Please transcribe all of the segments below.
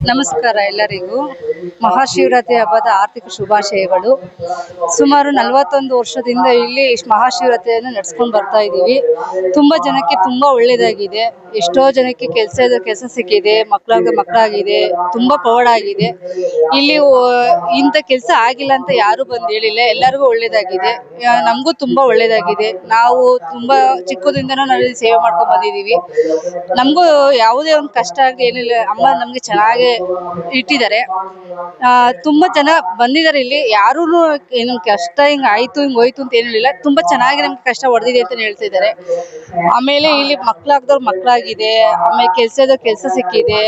ನಮಸ್ಕಾರ ಎಲ್ಲರಿಗೂ. ಮಹಾಶಿವರಾತ್ರಿ ಹಬ್ಬದ ಆರ್ಥಿಕ ಶುಭಾಶಯಗಳು. ಸುಮಾರು ನಲವತ್ತೊಂದು ವರ್ಷದಿಂದ ಇಲ್ಲಿ ಮಹಾಶಿವರಾತ್ರಿಯನ್ನು ನಡೆಸ್ಕೊಂಡು ಬರ್ತಾ ಇದ್ದೀವಿ ತುಂಬಾ ಜನಕ್ಕೆ ತುಂಬಾ ಒಳ್ಳೇದಾಗಿದೆ. ಎಷ್ಟೋ ಜನಕ್ಕೆ ಕೆಲಸ ಕೆಲಸ ಸಿಕ್ಕಿದೆ ಮಕ್ಕಳಾಗ ಮಕ್ಕಳಾಗಿದೆ ತುಂಬಾ ಪವಾಡ ಆಗಿದೆ. ಇಲ್ಲಿ ಇಂಥ ಕೆಲಸ ಆಗಿಲ್ಲ ಅಂತ ಯಾರು ಬಂದು ಹೇಳಿಲ್ಲ. ಎಲ್ಲರಿಗೂ ಒಳ್ಳೇದಾಗಿದೆ. ನಮಗೂ ತುಂಬಾ ಒಳ್ಳೇದಾಗಿದೆ. ನಾವು ತುಂಬಾ ಚಿಕ್ಕದಿಂದನೂ ನಾವು ಸೇವೆ ಮಾಡ್ಕೊಂಡು ಬಂದಿದೀವಿ. ನಮಗೂ ಯಾವುದೇ ಒಂದು ಕಷ್ಟ ಆಗಲಿ ಏನಿಲ್ಲ, ಅಮ್ಮ ನಮಗೆ ಚೆನ್ನಾಗಿ ಇಟ್ಟಿದ್ದಾರೆ. ಆ, ತುಂಬಾ ಜನ ಬಂದಿದ್ದಾರೆ ಇಲ್ಲಿ. ಯಾರು ಏನು ಕಷ್ಟ ಹಿಂಗ್ ಆಯ್ತು ಹಿಂಗ್ ಹೋಯ್ತು ಅಂತ ಏನಿಲ್ಲ ತುಂಬಾ ಚೆನ್ನಾಗಿ ನಮ್ಗೆ ಕಷ್ಟ ಹೊಡೆದಿದೆ ಅಂತ ಹೇಳ್ತಿದ್ದಾರೆ ಆಮೇಲೆ ಇಲ್ಲಿ ಮಕ್ಳಾಗ್ದವ್ರು ಮಕ್ಳಾಗಿದೆ. ಆಮೇಲೆ ಕೆಲ್ಸದ ಕೆಲ್ಸ ಸಿಕ್ಕಿದೆ.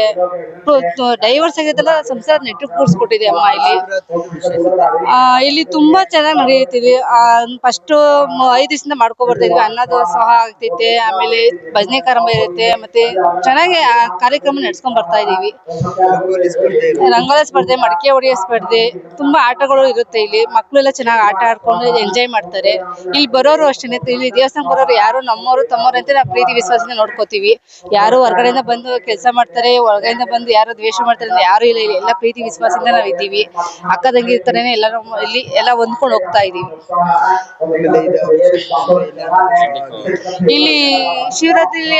ಡೈವರ್ಸ್ ಆಗಿದ್ದೆಲ್ಲ ಸಂಸಾರ ನೆಟ್ಟು ಕೂರ್ಸ್ಕೊಟ್ಟಿದೆ ಅಮ್ಮ ಇಲ್ಲಿ. ಆ, ಇಲ್ಲಿ ತುಂಬಾ ಚೆನ್ನಾಗಿ ನಡೆಯುತ್ತಿದೆ. ಫಸ್ಟ್ ಐದು ದಿವಸದಿಂದ ಮಾಡ್ಕೊ ಬರ್ತಾ ಇದ್ವಿ ಅನ್ನದಾಸೋಹ ಆಗ್ತೈತೆ. ಆಮೇಲೆ ಭಜನೆ ಕಾರ್ಯಕ್ರಮ ಇರುತ್ತೆ. ಮತ್ತೆ ಚೆನ್ನಾಗಿ ಆ ಕಾರ್ಯಕ್ರಮ ನಡ್ಸ್ಕೊಂಡ್ ಬರ್ತಾ ಇದೀವಿ. ರಂಗೋಲಿ ಸ್ಪರ್ಧೆ ಮಡಿಕೆ ಹೊಡೆಯೋ ಸ್ಪರ್ಧೆ, ತುಂಬಾ ಆಟಗಳು ಇರುತ್ತೆ ಇಲ್ಲಿ. ಮಕ್ಕಳೆಲ್ಲ ಚೆನ್ನಾಗಿ ಆಟ ಆಡ್ಕೊಂಡು ಎಂಜಾಯ್ ಮಾಡ್ತಾರೆ. ಇಲ್ಲಿ ಬರೋರು ಅಷ್ಟೇನೆ. ಇಲ್ಲಿ ದೇವಸ್ಥಾನ ಬರೋರು ಯಾರು ನಮ್ಮವರು ತಮ್ಮವರು ಅಂತ ನಾವು ಪ್ರೀತಿ, ವಿಶ್ವಾಸದಿಂದ ನೋಡ್ಕೋತೀವಿ. ಯಾರು ಹೊರಗಡೆಯಿಂದ ಬಂದು ಕೆಲಸ ಮಾಡ್ತಾರೆ ಹೊರಗಡೆಯಿಂದ ಬಂದು ಯಾರು ದ್ವೇಷ ಮಾಡ್ತಾರೆ ಅಂತ ಯಾರು ಇಲ್ಲ ಇಲ್ಲಿ. ಎಲ್ಲ ಪ್ರೀತಿ, ವಿಶ್ವಾಸದಿಂದ ನಾವು ಇದ್ದೀವಿ. ಅಕ್ಕ, ತಂಗಿ ಇರ್ತಾರೇನೆ ಎಲ್ಲ ಇಲ್ಲಿ ಎಲ್ಲ ಹೊಂದ್ಕೊಂಡು ಹೋಗ್ತಾ ಇದೀವಿ. ಇಲ್ಲಿ ಶಿವರಾತ್ರಿಲಿ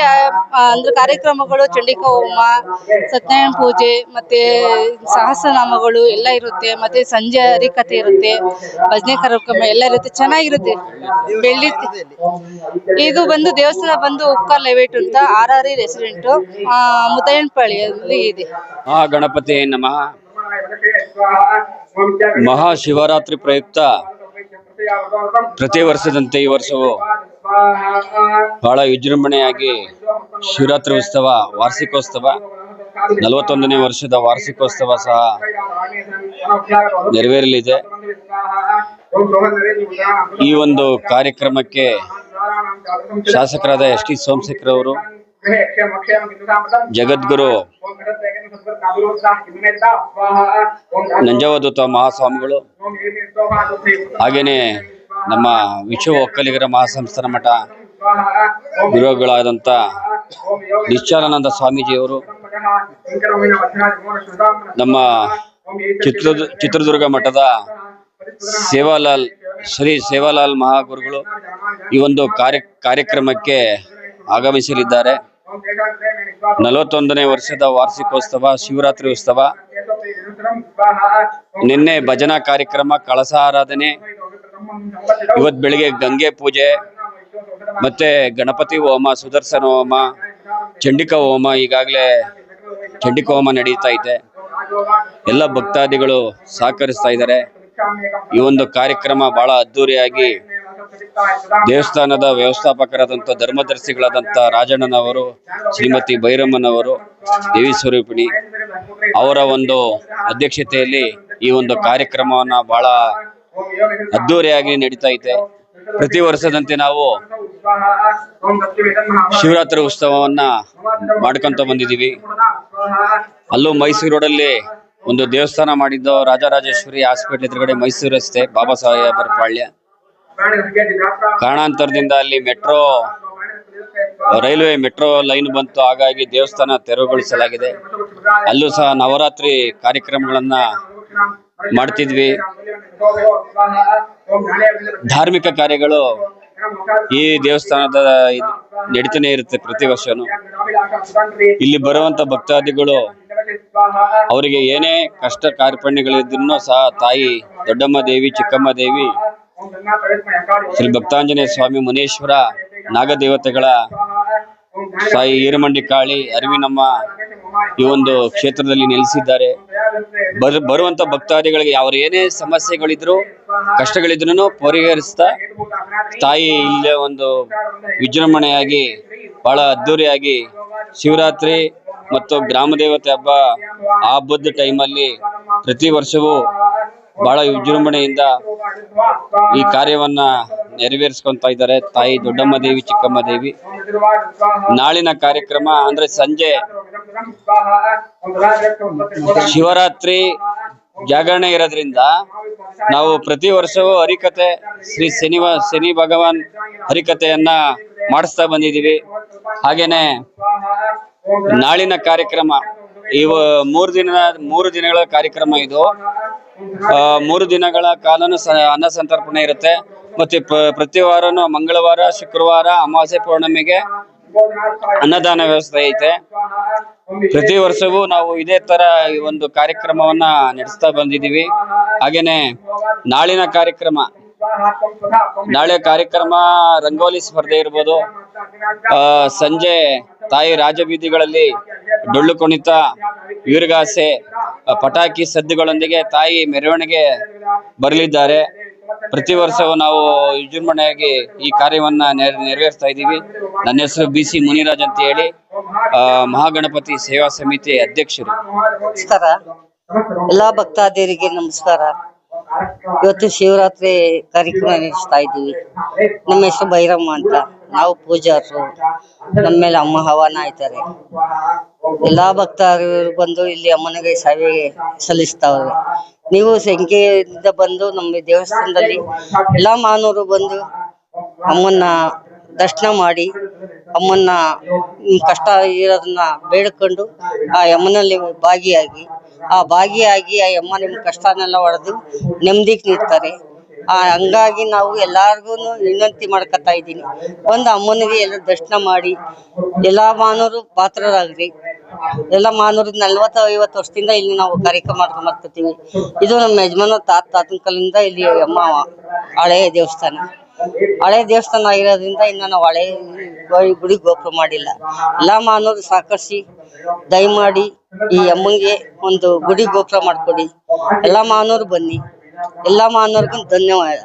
ಅಂದ್ರೆ ಕಾರ್ಯಕ್ರಮಗಳು ಚಂಡಿಕಾ ಹೋಮ ಸತ್ಯನಾರಾಯಣ ಪೂಜೆ ಮತ್ತೆ ಸಹಸ್ರನಾಮಗಳು ಎಲ್ಲ ಇರುತ್ತೆ, ಮತ್ತೆ ಸಂಜೆ ಹರಿಕತೆ ಇರುತ್ತೆ, ಭಜನೆ ಕಾರ್ಯಕ್ರಮ ಎಲ್ಲ ಇರುತ್ತೆ, ಚೆನ್ನಾಗಿರುತ್ತೆ. ಬೆಳ್ಳಿ ಇದು ಬಂದು ದೇವಸ್ಥಾನ ಬಂದು ಉಪ್ಕಾರ್ ಲೈವೇಟ್ ಅಂತ ಆರ್ ಆರ್ ರೆಸಿಡೆಂಟ್ ಮುದ್ದಯ್ಯನಪಳ್ಳಿಯಲ್ಲಿ ಇದೆ. ಆ ಗಣಪತಿ ನಮಃ. ಮಹಾಶಿವರಾತ್ರಿ ಪ್ರಯುಕ್ತ ಪ್ರತಿ ವರ್ಷದಂತೆ ಈ ವರ್ಷವು ಬಹಳ ವಿಜೃಂಭಣೆಯಾಗಿ ಶಿವರಾತ್ರಿ ಉತ್ಸವ, ವಾರ್ಷಿಕೋತ್ಸವ. ನಲವತ್ತೊಂದನೇ ವರ್ಷದ ವಾರ್ಷಿಕೋತ್ಸವ ಸಹ ನೆರವೇರಲಿದೆ. ಈ ಒಂದು ಕಾರ್ಯಕ್ರಮಕ್ಕೆ ಶಾಸಕರಾದ ಎಸ್ ಟಿ ಸೋಮಶೇಖರ್ ಅವರು ಜಗದ್ಗುರು ನಂಜವಧೂತ ಮಹಾಸ್ವಾಮಿಗಳು, ಹಾಗೇನೆ ನಮ್ಮ ವಿಶ್ವ ಒಕ್ಕಲಿಗರ ಮಹಾಸಂಸ್ಥಾನ ಮಠ, ಗುರುಗಳಾದಂಥ ನಿಶ್ಚಲಾನಂದ ಸ್ವಾಮೀಜಿಯವರು ನಮ್ಮ ಚಿತ್ರ ಚಿತ್ರದುರ್ಗ ಮಠದ ಸೇವಾಲಾಲ್, ಶ್ರೀ ಸೇವಾಲಾಲ್ ಮಹಾಗುರುಗಳು ಈ ಒಂದು ಕಾರ್ಯ, ಕಾರ್ಯಕ್ರಮಕ್ಕೆ ಆಗಮಿಸಲಿದ್ದಾರೆ. ನಲವತ್ತೊಂದನೇ ವರ್ಷದ ವಾರ್ಷಿಕೋತ್ಸವ, ಶಿವರಾತ್ರಿ ಉತ್ಸವ. ನಿನ್ನೆ ಭಜನಾ ಕಾರ್ಯಕ್ರಮ, ಕಳಸ ಆರಾಧನೆ, ಇವತ್ ಬೆಳಿಗ್ಗೆ ಗಂಗೆ ಪೂಜೆ, ಮತ್ತೆ ಗಣಪತಿ ಹೋಮ, ಸುದರ್ಶನ ಹೋಮ, ಚಂಡಿಕಾ ಹೋಮ, ಈಗಾಗಲೇ ಚಂಡಿಕಾ ಹೋಮ ನಡೀತಾ ಇದೆ. ಎಲ್ಲ ಭಕ್ತಾದಿಗಳು ಸಹಕರಿಸ್ತಾ ಇದ್ದಾರೆ. ಈ ಒಂದು ಕಾರ್ಯಕ್ರಮ ಬಹಳ ಅದ್ದೂರಿಯಾಗಿ ದೇವಸ್ಥಾನದ ವ್ಯವಸ್ಥಾಪಕರಾದಂಥ ಧರ್ಮದರ್ಶಿಗಳಾದಂಥ ರಾಜಣ್ಣನವರು, ಶ್ರೀಮತಿ ಭೈರಮ್ಮನವರು ದೇವಿ ಸ್ವರೂಪಿಣಿ ಅವರ ಒಂದು ಅಧ್ಯಕ್ಷತೆಯಲ್ಲಿ ಈ ಒಂದು ಕಾರ್ಯಕ್ರಮವನ್ನ ಬಹಳ ಅದ್ದೂರಿಯಾಗಿ ನಡೀತಾ ಇದೆ. ಪ್ರತಿ ವರ್ಷದಂತೆ ನಾವು ಶಿವರಾತ್ರಿ ಉತ್ಸವವನ್ನ ಮಾಡ್ಕೊಂತ ಬಂದಿದ್ದೀವಿ. ಅಲ್ಲೂ ಮೈಸೂರು ರೋಡಲ್ಲಿ ಒಂದು ದೇವಸ್ಥಾನ ಮಾಡಿದ್ದು ರಾಜರಾಜೇಶ್ವರಿ ಹಾಸ್ಪಿಟಲ್ ಎದುರುಗಡೆ ಮೈಸೂರು ರಸ್ತೆ, ಬಾಬಾ ಸಾಹೇಬರ ಪಾಳ್ಯ. ಕಾರಣಾಂತರದಿಂದ ಅಲ್ಲಿ ಮೆಟ್ರೋ, ರೈಲ್ವೆ ಮೆಟ್ರೋ ಲೈನ್ ಬಂತು. ಹಾಗಾಗಿ ದೇವಸ್ಥಾನ ತೆರವುಗೊಳಿಸಲಾಗಿದೆ. ಅಲ್ಲೂ ಸಹ ನವರಾತ್ರಿ ಕಾರ್ಯಕ್ರಮಗಳನ್ನ ಮಾಡ್ತಿದ್ವಿ. ಧಾರ್ಮಿಕ ಕಾರ್ಯಗಳು ಈ ದೇವಸ್ಥಾನದ ಇದು ನಡೀತಾನೆ ಇರುತ್ತೆ ಪ್ರತಿ ವರ್ಷನೂ. ಇಲ್ಲಿ ಬರುವಂತ ಭಕ್ತಾದಿಗಳು, ಅವರಿಗೆ ಏನೇ ಕಷ್ಟ ಕಾರ್ಪಣ್ಯಗಳಿದ್ರು ಸಹ ತಾಯಿ ದೊಡ್ಡಮ್ಮ ದೇವಿ, ಚಿಕ್ಕಮ್ಮ ದೇವಿ, ಶ್ರೀ ಭಕ್ತಾಂಜನೇಯ ಸ್ವಾಮಿ ಮುನೇಶ್ವರ, ನಾಗದೇವತೆಗಳ, ಸಾಯಿ ಈರಮಂಡಿ ಕಾಳಿ, ಅರಿವಿನಮ್ಮ ಈ ಒಂದು ಕ್ಷೇತ್ರದಲ್ಲಿ ನೆಲೆಸಿದ್ದಾರೆ. ಬರ್ ಬರುವಂತ ಭಕ್ತಾದಿಗಳಿಗೆ ಅವ್ರ ಏನೇ ಸಮಸ್ಯೆಗಳಿದ್ರು ಕಷ್ಟಗಳಿದ್ರು ಪರಿಹರಿಸ್ತಾ ತಾಯಿ ಇಲ್ಲೇ ಒಂದು ವಿಜೃಂಭಣೆಯಾಗಿ, ಬಹಳ ಅದ್ಧೂರಿಯಾಗಿ ಶಿವರಾತ್ರಿ ಮತ್ತು ಗ್ರಾಮ ದೇವತೆ ಹಬ್ಬ ಆ ಹಬ್ಬದ ಟೈಮಲ್ಲಿ ಪ್ರತಿ ವರ್ಷವೂ ಬಹಳ ವಿಜೃಂಭಣೆಯಿಂದ ಈ ಕಾರ್ಯವನ್ನ ನೆರವೇರಿಸ್ಕೊಂತ ಇದ್ದಾರೆ ತಾಯಿ ದೊಡ್ಡಮ್ಮ ದೇವಿ, ಚಿಕ್ಕಮ್ಮ ದೇವಿ. ನಾಳಿನ ಕಾರ್ಯಕ್ರಮ ಅಂದ್ರೆ ಸಂಜೆ ಶಿವರಾತ್ರಿ ಜಾಗರಣೆ ಇರೋದ್ರಿಂದ ನಾವು ಪ್ರತಿ ವರ್ಷವೂ ಹರಿಕತೆ ಶ್ರೀ ಶನಿವಾ, ಶನಿ ಭಗವಾನ್ ಹರಿಕತೆಯನ್ನ ಮಾಡಿಸ್ತಾ ಬಂದಿದೀವಿ ಹಾಗೇನೆ ನಾಳಿನ ಕಾರ್ಯಕ್ರಮ ಇವ ಮೂರು ದಿನ ಮೂರು ದಿನಗಳ ಕಾರ್ಯಕ್ರಮ ಇದು. ಮೂರು ದಿನಗಳ ಕಾಲನು ಅನ್ನ ಸಂತರ್ಪಣೆ ಇರುತ್ತೆ. ಮತ್ತೆ ಪ್ರತಿ ವಾರನು ಮಂಗಳವಾರ, ಶುಕ್ರವಾರ, ಅಮಾವಾಸ್ಯೆ ಪೌರ್ಣಮಿಗೆ ಅನ್ನದಾನ ವ್ಯವಸ್ಥೆ ಐತೆ. ಪ್ರತಿ ವರ್ಷವೂ ನಾವು ಇದೇ ತರ ಈ ಒಂದು ಕಾರ್ಯಕ್ರಮವನ್ನ ನಡೆಸ್ತಾ ಬಂದಿದೀವಿ ಹಾಗೇನೆ ನಾಳಿನ ಕಾರ್ಯಕ್ರಮ. ನಾಳೆ ಕಾರ್ಯಕ್ರಮ ರಂಗೋಲಿ ಸ್ಪರ್ಧೆ ಇರ್ಬೋದು. ಸಂಜೆ ತಾಯಿ ರಾಜಬೀದಿಗಳಲ್ಲಿ ಡೊಳ್ಳು ಕುಣಿತ ವೀರಗಾಸೆ ಪಟಾಕಿ ಸದ್ದುಗಳೊಂದಿಗೆ ತಾಯಿ ಮೆರವಣಿಗೆ ಬರಲಿದ್ದಾರೆ. ಪ್ರತಿ ವರ್ಷವೂ ನಾವು ವಿಜೃಂಭಣೆಯಾಗಿ ಈ ಕಾರ್ಯವನ್ನ ನೆರ- ನೆರವೇರಿಸ್ತಾ ಇದ್ದೀವಿ. ನನ್ನ ಹೆಸರು ಬಿ ಸಿ ಮುನಿರಾಜ್ ಅಂತ ಹೇಳಿ ಮಹಾಗಣಪತಿ ಸೇವಾ ಸಮಿತಿ ಅಧ್ಯಕ್ಷರು. ನಮಸ್ಕಾರ. ಎಲ್ಲಾ ಭಕ್ತಾದಿರಿಗೆ ನಮಸ್ಕಾರ. ಇವತ್ತು ಶಿವರಾತ್ರಿ ಕಾರ್ಯಕ್ರಮ ನಡೆಸ್ತಾ ಇದ್ದೀವಿ. ನಮ್ಮ ಹೆಸರು ಭೈರಮ್ಮ ಅಂತ. ನಾವು ಪೂಜಾರರು. ನಮ್ಮ ಮೇಲೆ ಅಮ್ಮ ಹವನ ಆಯ್ತಾರೆ ಎಲ್ಲಾ ಭಕ್ತರು ಬಂದು ಇಲ್ಲಿ ಅಮ್ಮನಿಗೆ ಸೇವೆ ಸಲ್ಲಿಸ್ತಾವ್ರೆ. ನೀವು ಸಂಖ್ಯೆಯಿಂದ ಬಂದು ನಮ್ಮ ದೇವಸ್ಥಾನದಲ್ಲಿ ಎಲ್ಲಾ ಮಾನವರು ಬಂದು ಅಮ್ಮನ್ನ ದರ್ಶನ ಮಾಡಿ, ಅಮ್ಮನ್ನ ಕಷ್ಟ ಇರೋದನ್ನ ಬೇಡ್ಕೊಂಡು ಆ ಅಮ್ಮನಲ್ಲಿ ಭಾಗಿಯಾಗಿ ಆ ಭಾಗಿಯಾಗಿ ಆ ಅಮ್ಮ ನಿಮ್ಮ ಕಷ್ಟನೆಲ್ಲ ಹೊಡೆದು ನೆಮ್ಮದಿಗೆ ನೀಡ್ತಾರೆ ಆ, ಹಂಗಾಗಿ ನಾವು ಎಲ್ಲಾರ್ಗು ವಿನಂತಿ ಮಾಡ್ಕೊತಾ ಇದ್ದೀನಿ. ಒಂದು ಅಮ್ಮನಿಗೆ ಎಲ್ಲ ದರ್ಶನ ಮಾಡಿ. ಎಲ್ಲಾ ಮಾನವರು ಪಾತ್ರರಾಗ್ರಿ. ಎಲ್ಲ ಮಾನವರು ನಲ್ವತ್ತು ಐವತ್ತು ವರ್ಷದಿಂದ ಇಲ್ಲಿ ನಾವು ಕಾರ್ಯಕ್ರಮ ಮಾಡ್ಕೊಂಡ್ ಬರ್ತೀವಿ ಇದು ನಮ್ಮ ಯಜಮಾನ ತಾತ, ತಾತನ ಕಾಲದಿಂದ ಇಲ್ಲಿ ಅಮ್ಮ ಹಳೆ ದೇವಸ್ಥಾನ. ಹಳೆ ದೇವಸ್ಥಾನ ಆಗಿರೋದ್ರಿಂದ ಇನ್ನ ನಾವು ಹಳೆ ಗುಡಿ ಗೋಪುರ ಮಾಡಿಲ್ಲ. ಎಲ್ಲಾ ಮಾನವರು ಸಾಕರಿಸಿ ದಯಮಾಡಿ ಈ ಅಮ್ಮಂಗೆ ಒಂದು ಗುಡಿ ಗೋಪುರ ಮಾಡ್ಕೊಡಿ. ಎಲ್ಲಾ ಮಾನವರು ಬನ್ನಿ. ಎಲ್ಲಾ ಮಾನವರಿಗೂ ಧನ್ಯವಾದ.